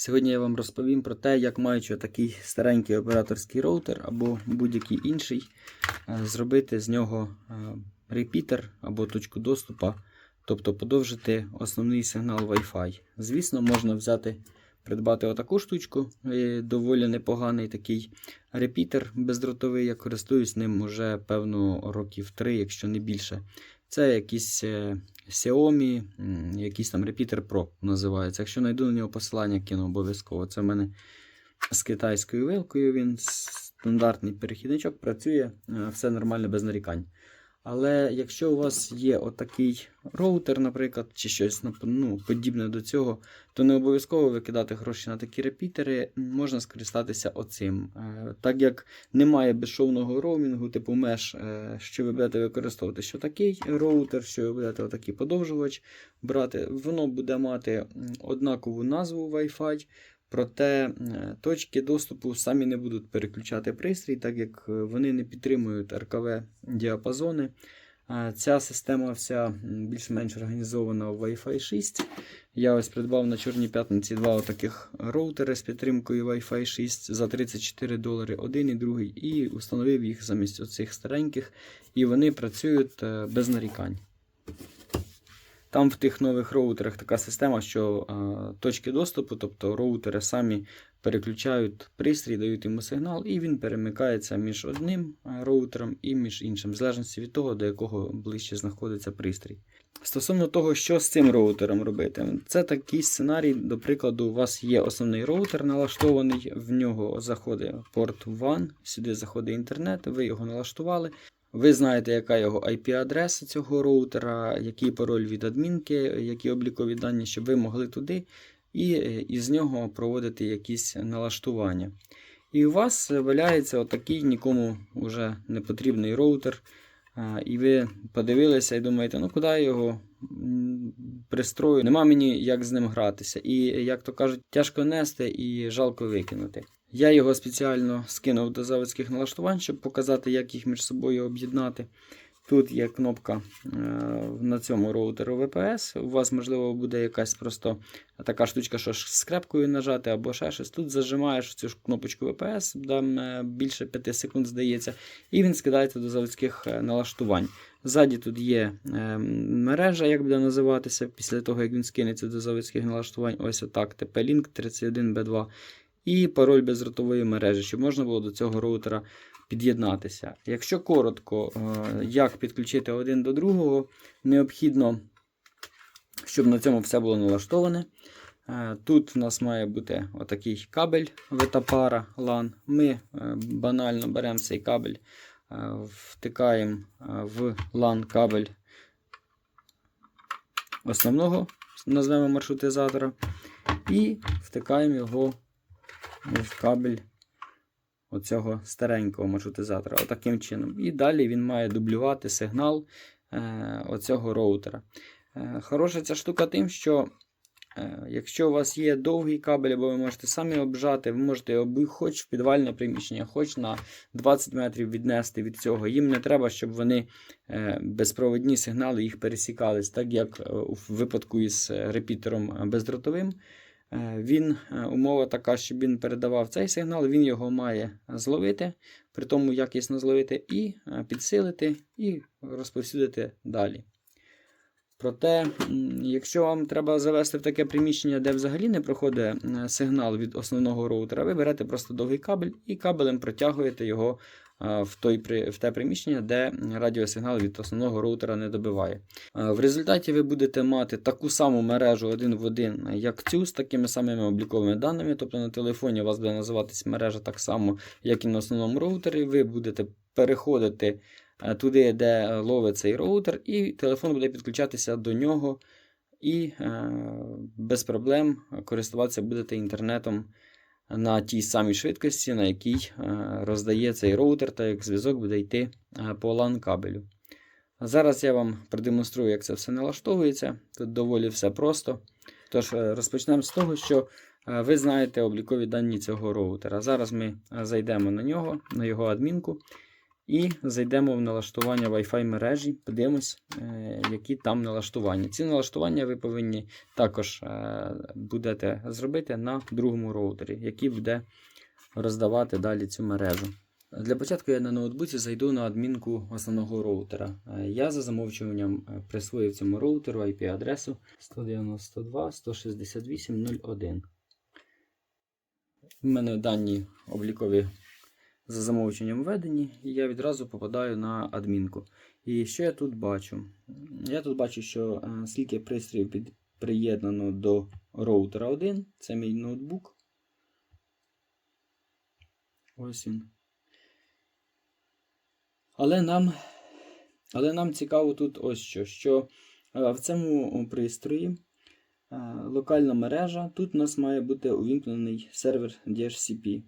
Сьогодні я вам розповім про те, як маючи такий старенький операторський роутер або будь-який інший, е, зробити з нього е, репітер або точку доступу, тобто подовжити основний сигнал Wi-Fi. Звісно, можна взяти, придбати отаку штучку, е, доволі непоганий такий репітер бездротовий. Я користуюсь ним уже певно років 3, якщо не більше. Це якийсь е, Xiaomi, якийсь там Repeater Pro називається. Якщо знайду на нього посилання, кину обов'язково. Це в мене з китайською вилкою. Він стандартний перехідничок, працює, е, все нормально без нарікань. Але якщо у вас є отакий роутер, наприклад, чи щось ну, подібне до цього, то не обов'язково викидати гроші на такі репітери, можна скористатися оцим. Е, Так як немає безшовного роумінгу, типу меж, е, що ви будете використовувати, що такий роутер, що ви будете отакий подовжувач брати, воно буде мати однакову назву Wi-Fi. Проте е, точки доступу самі не будуть переключати пристрій, так як е, вони не підтримують РКВ діапазони. Е, Ця система вся більш-менш організована в Wi-Fi 6. Я ось придбав на Чорній п'ятниці два таких роутери з підтримкою Wi-Fi 6 за 34 долари один і другий, і установив їх замість оцих стареньких, і вони працюють без нарікань. Там в тих нових роутерах така система, що е, точки доступу, тобто роутери самі переключають пристрій, дають йому сигнал, і він перемикається між одним роутером і між іншим, в залежності від того, до якого ближче знаходиться пристрій. Стосовно того, що з цим роутером робити, це такий сценарій, до прикладу, у вас є основний роутер налаштований, в нього заходить порт WAN, сюди заходить інтернет, ви його налаштували. Ви знаєте, яка його IP-адреса цього роутера, який пароль від адмінки, які облікові дані, щоб ви могли туди і е, із нього проводити якісь налаштування. І у вас валяється отакий нікому вже не потрібний роутер. І ви подивилися і думаєте, ну куди я його пристрою? Нема мені як з ним гратися. І, як то кажуть, тяжко нести і жалко викинути. Я його спеціально скинув до заводських налаштувань, щоб показати, як їх між собою об'єднати. Тут є кнопка е, на цьому роутеру VPS. У вас, можливо, буде якась просто така штучка, що ж скрепкою нажати або ще щось. Тут зажимаєш цю ж кнопочку VPS, там е, більше 5 секунд здається, і він скидається до заводських е, налаштувань. Ззаді тут є мережа, як буде називатися, після того, як він скинеться до заводських налаштувань. Ось отак. TP-Link 31B2 і пароль безротової мережі, щоб можна було до цього роутера під'єднатися. Якщо коротко, е, як підключити один до другого, необхідно, щоб на цьому все було налаштоване. Е, Тут в нас має бути отакий кабель ветапара LAN. Ми е, банально беремо цей кабель, втикаємо в LAN кабель основного, назвемо маршрутизатора, і втикаємо його в кабель оцього старенького маршрутизатора. Отаким чином. І далі він має дублювати сигнал е, оцього роутера. Е, хороша ця штука тим, що е, якщо у вас є довгий кабель, або ви можете самі обжати, ви можете його хоч в підвальне приміщення, хоч на 20 метрів віднести від цього. Їм не треба, щоб вони е, безпровідні сигнали їх пересікались, так як е, у випадку із е, репітером е, бездротовим. Е, Він е, умова така, щоб він передавав цей сигнал, він його має зловити, при тому якісно зловити і е, підсилити, і розповсюдити далі. Проте, якщо вам треба завести в таке приміщення, де взагалі не проходить сигнал від основного роутера, ви берете просто довгий кабель і кабелем протягуєте його в, той, в те приміщення, де радіосигнал від основного роутера не добиває. Е, В результаті ви будете мати таку саму мережу один в один, як цю, з такими самими обліковими даними. Тобто на телефоні у вас буде називатись мережа так само, як і на основному роутері. Ви будете переходити е, туди, де ловить цей роутер, і телефон буде підключатися до нього, і е, без проблем користуватися будете інтернетом на тій самій швидкості, на якій е, роздає цей роутер, та як зв'язок буде йти е, по LAN кабелю. Зараз я вам продемонструю, як це все налаштовується. Тут доволі все просто. Тож е, розпочнемо з того, що ви знаєте облікові дані цього роутера. Зараз ми зайдемо на нього, на його адмінку, І зайдемо в налаштування Wi-Fi мережі, подивимось, е, які там налаштування. Ці налаштування ви повинні також е, будете зробити на другому роутері, який буде роздавати далі цю мережу. Для початку я на ноутбуці зайду на адмінку основного роутера. Е, Я за замовчуванням присвоїв цьому роутеру IP-адресу 192.168.0.1. У мене дані облікові за замовченням введені, і я відразу попадаю на адмінку. І що я тут бачу? Я тут бачу, що е, скільки пристроїв під, приєднано до роутера 1, це мій ноутбук. Ось він. Але нам, але нам цікаво тут ось що, що е, в цьому пристрої е, локальна мережа, тут у нас має бути увімкнений сервер DHCP.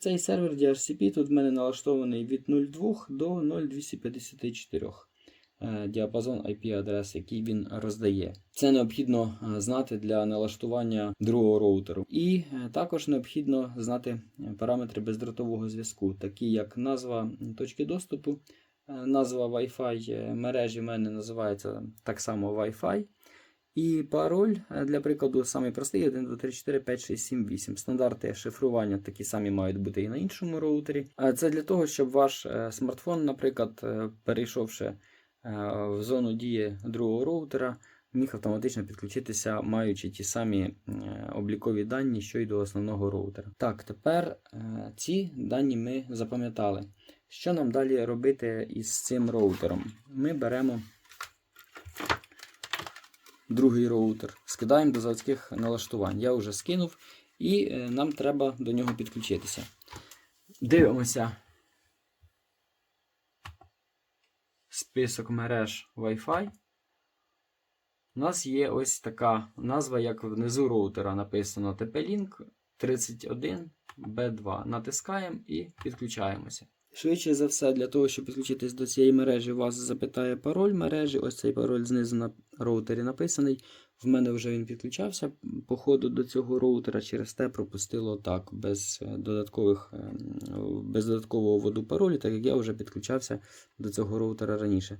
Цей сервер DHCP тут в мене налаштований від 0.2 до 0.254 е, діапазон IP-адрес, який він роздає. Це необхідно е, знати для налаштування другого роутеру. І е, також необхідно знати параметри бездротового зв'язку, такі як назва точки доступу, назва Wi-Fi мережі в мене називається так само Wi-Fi. І пароль, е, для прикладу, самий простий 1, 2, 3, 4, 5, 6, 7, 8. Стандарти шифрування такі самі мають бути і на іншому роутері. Це для того, щоб ваш е, смартфон, наприклад, е, перейшовши в зону дії другого роутера, міг автоматично підключитися, маючи ті самі облікові дані, що й до основного роутера. Так, тепер ці дані ми запам'ятали. Що нам далі робити із цим роутером? Ми беремо другий роутер, скидаємо до заводських налаштувань. Я вже скинув, і е, нам треба до нього підключитися. Дивимося список мереж Wi-Fi. У нас є ось така назва, як внизу роутера написано TP-Link 31B2. Натискаємо і підключаємося. Швидше за все, для того, щоб підключитись до цієї мережі, вас запитає пароль мережі. Ось цей пароль знизу на роутері написаний. В мене вже він підключався по ходу до цього роутера, через те пропустило так, без, е, додаткових, е, без додаткового вводу паролю, так як я вже підключався до цього роутера раніше.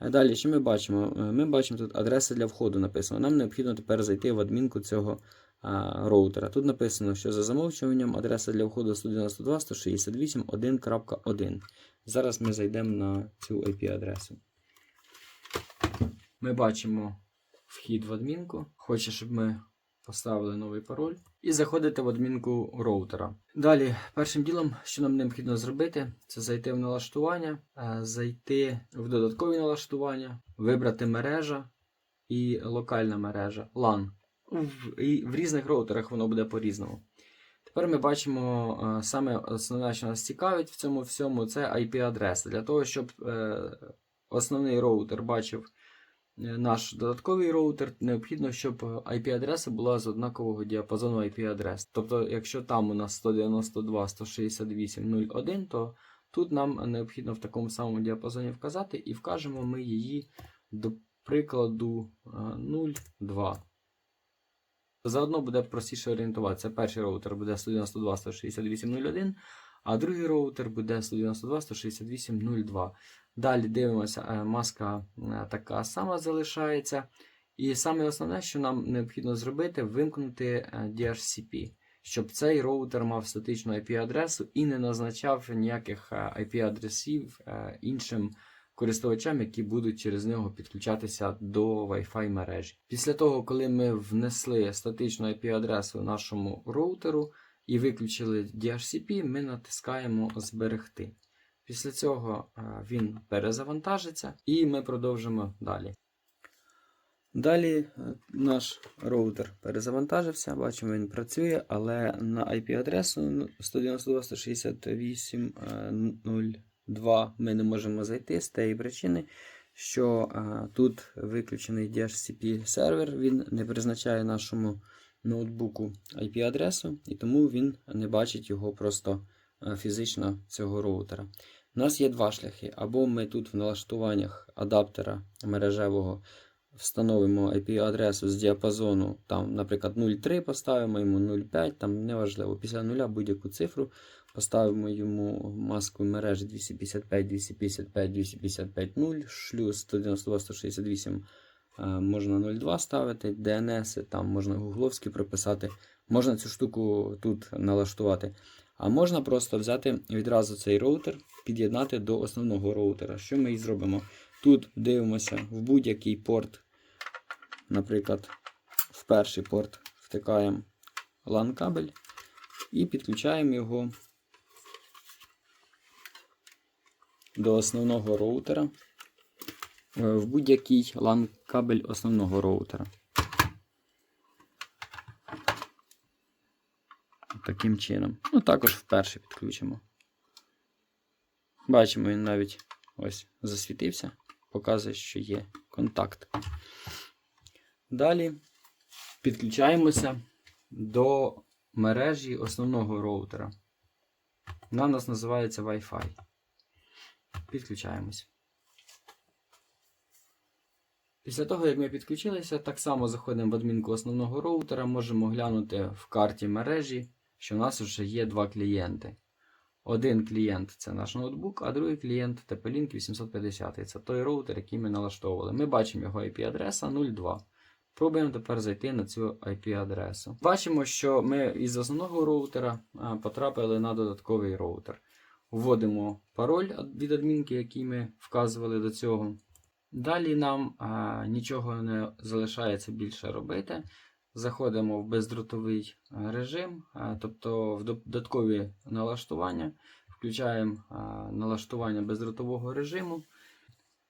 Е, Далі, що ми бачимо? Е, Ми бачимо тут адреса для входу написано. Нам необхідно тепер зайти в адмінку цього роутера. Тут написано, що за замовчуванням адреса для входу 192.168.1.1. Зараз ми зайдемо на цю IP-адресу. Ми бачимо вхід в адмінку. Хоче, щоб ми поставили новий пароль. І заходите в адмінку роутера. Далі, першим ділом, що нам необхідно зробити, це зайти в налаштування, е, зайти в додаткові налаштування, вибрати мережа і локальна мережа LAN. В, в різних роутерах воно буде по-різному. Тепер ми бачимо е, саме основне, що нас цікавить в цьому всьому, це IP-адреса. Для того, щоб е, основний роутер бачив е, наш додатковий роутер, необхідно, щоб IP-адреса була з однакового діапазону IP-адрес. Тобто, якщо там у нас 192.168.0.1, то тут нам необхідно в такому самому діапазоні вказати, і вкажемо ми її до прикладу е, 0.2. Заодно буде простіше орієнтуватися. Перший роутер буде 192.168.0.1, а другий роутер буде 192.168.0.2. Далі дивимося, е, маска е, така сама залишається. І саме основне, що нам необхідно зробити, вимкнути е, DHCP, щоб цей роутер мав статичну IP-адресу і не назначав ніяких IP-адресів іншим користувачам, які будуть через нього підключатися до Wi-Fi мережі. Після того, коли ми внесли статичну IP-адресу нашому роутеру і виключили DHCP, ми натискаємо Зберегти. Після цього е, він перезавантажиться і ми продовжимо далі. Далі е, наш роутер перезавантажився, бачимо, він працює, але на IP-адресу 192.168.0.2 ми не можемо зайти з тієї причини, що а, тут виключений DHCP сервер, він не призначає нашому ноутбуку IP-адресу, і тому він не бачить його просто фізично цього роутера. У нас є два шляхи. Або ми тут в налаштуваннях адаптера мережевого встановимо IP-адресу з діапазону, там, наприклад, 0,3 поставимо йому 0,5, там неважливо, після нуля будь-яку цифру. Поставимо йому маску мережі 255, 255, 255, 0, шлюз 192, 168 е, можна 0,2 ставити, DNS, там можна гугловські прописати. Можна цю штуку тут налаштувати. А можна просто взяти відразу цей роутер, під'єднати до основного роутера. Що ми і зробимо? Тут дивимося в будь-який порт, наприклад, в перший порт втикаємо LAN кабель і підключаємо його до основного роутера. е, В будь-який LAN кабель основного роутера. Таким чином. Ну, також вперше підключимо. Бачимо, він навіть ось засвітився, показує, що є контакт. Далі підключаємося до мережі основного роутера. Вона у нас називається Wi-Fi. Підключаємось. Після того, як ми підключилися, так само заходимо в адмінку основного роутера, можемо глянути в карті мережі, що у нас вже є два клієнти. Один клієнт це наш ноутбук, а другий клієнт TP-Link 850. Це той роутер, який ми налаштовували. Ми бачимо його IP-адреса 02. Пробуємо тепер зайти на цю IP-адресу. Бачимо, що ми із основного роутера потрапили на додатковий роутер. Вводимо пароль від адмінки, який ми вказували до цього. Далі нам а, нічого не залишається більше робити. Заходимо в бездротовий режим, а, тобто в додаткові налаштування. Включаємо а, налаштування бездротового режиму.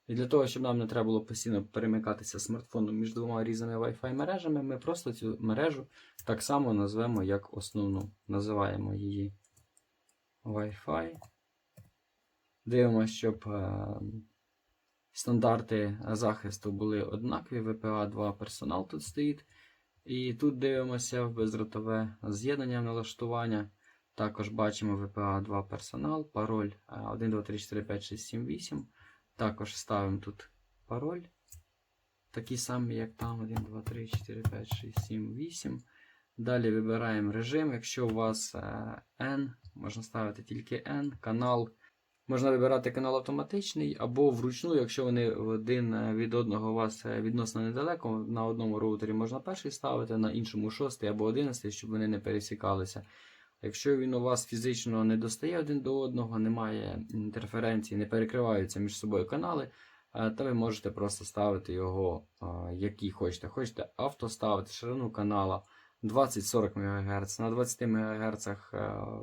І для того, щоб нам не треба було постійно перемикатися смартфоном між двома різними Wi-Fi мережами, ми просто цю мережу так само назвемо як основну. Називаємо її Wi-Fi. Дивимося, щоб е, стандарти захисту були однакові. VPA 2 персонал тут стоїть. І тут дивимося в бездротове з'єднання налаштування. Також бачимо VPA 2 персонал, пароль е, 1, 2, 3, 4, 5, 6, 7, 8. Також ставимо тут пароль. Такий самий, як там. 1, 2, 3, 4, 5, 6, 7, 8. Далі вибираємо режим. Якщо у вас е, N, можна ставити тільки N, канал. Можна вибирати канал автоматичний або вручну, якщо вони один е, від одного у вас е, відносно недалеко. На одному роутері можна перший ставити, на іншому шостий або одинадцятий, щоб вони не пересікалися. Якщо він у вас фізично не достає один до одного, немає інтерференції, не перекриваються між собою канали, е, то ви можете просто ставити його, який хочете. Хочете авто ставити, ширину канала 20-40 МГц. На 20 МГц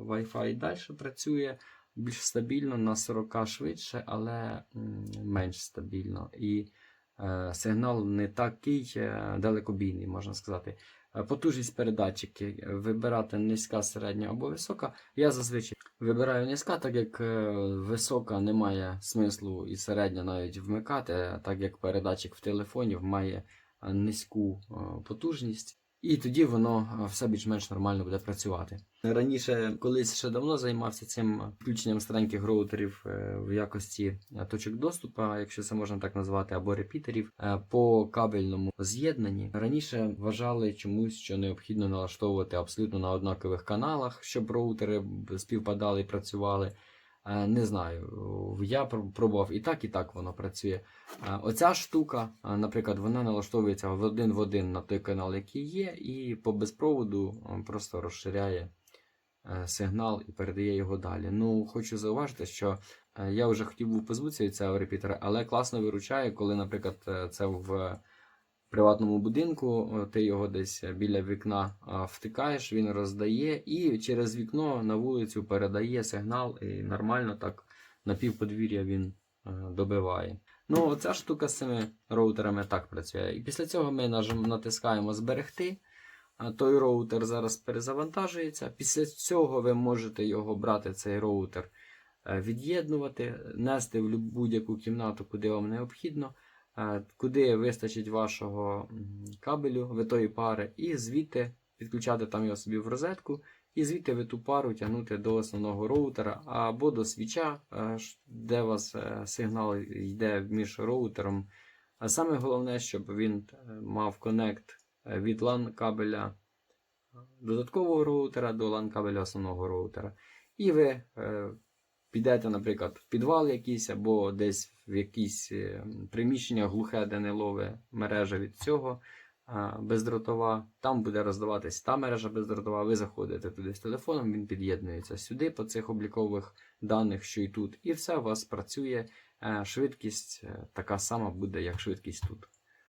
Wi-Fi далі працює більш стабільно, на 40 швидше, але менш стабільно. І е, сигнал не такий е, далекобійний, можна сказати. Е, Потужність передатчики вибирати низька, середня або висока. Я зазвичай вибираю низька, так як е, висока не має смислу і середня навіть вмикати, е, так як передатчик в телефоні має е, низьку е, потужність. І тоді воно е, все більш-менш нормально буде працювати. Раніше, колись ще давно займався цим включенням стареньких роутерів е, в якості е, точок доступу, якщо це можна так назвати, або репітерів по кабельному з'єднанні. Раніше вважали чомусь, що необхідно налаштовувати абсолютно на однакових каналах, щоб роутери співпадали і працювали. Е, Не знаю, я пробував і так, і так воно працює. Е, Оця штука, е, наприклад, вона налаштовується в один в один на той канал, який є, і по безпроводу е, просто розширяє е, сигнал і передає його далі. Ну, хочу зауважити, що е, я вже хотів був позбутися цього репітера, але класно виручає, коли, наприклад, е, це в приватному будинку, е, ти його десь біля вікна е, втикаєш, він роздає, і через вікно на вулицю передає сигнал, і нормально так на півподвір'я він е, добиває. Ну, оця штука з цими роутерами так працює. І після цього ми натискаємо зберегти. Той роутер зараз перезавантажується. Після цього ви можете його брати, цей роутер, е, від'єднувати, нести в будь-яку кімнату, куди вам необхідно, е, куди вистачить вашого кабелю витої пари, і звідти підключати там його собі в розетку, і звідти ви ту пару тягнути до основного роутера або до свіча, е, де у вас е, сигнал йде між роутером А саме головне, щоб він е, мав коннект від LAN кабеля додаткового роутера до LAN кабеля основного роутера. І ви підете, наприклад, в підвал якийсь або десь в якесь е, приміщення глухе, де не лове мережа від цього бездротова. Там буде роздаватись та мережа бездротова. Ви заходите туди з телефоном, він під'єднується сюди по цих облікових даних, що і тут, і все у вас працює. Е, Швидкість е, така сама буде, як швидкість тут.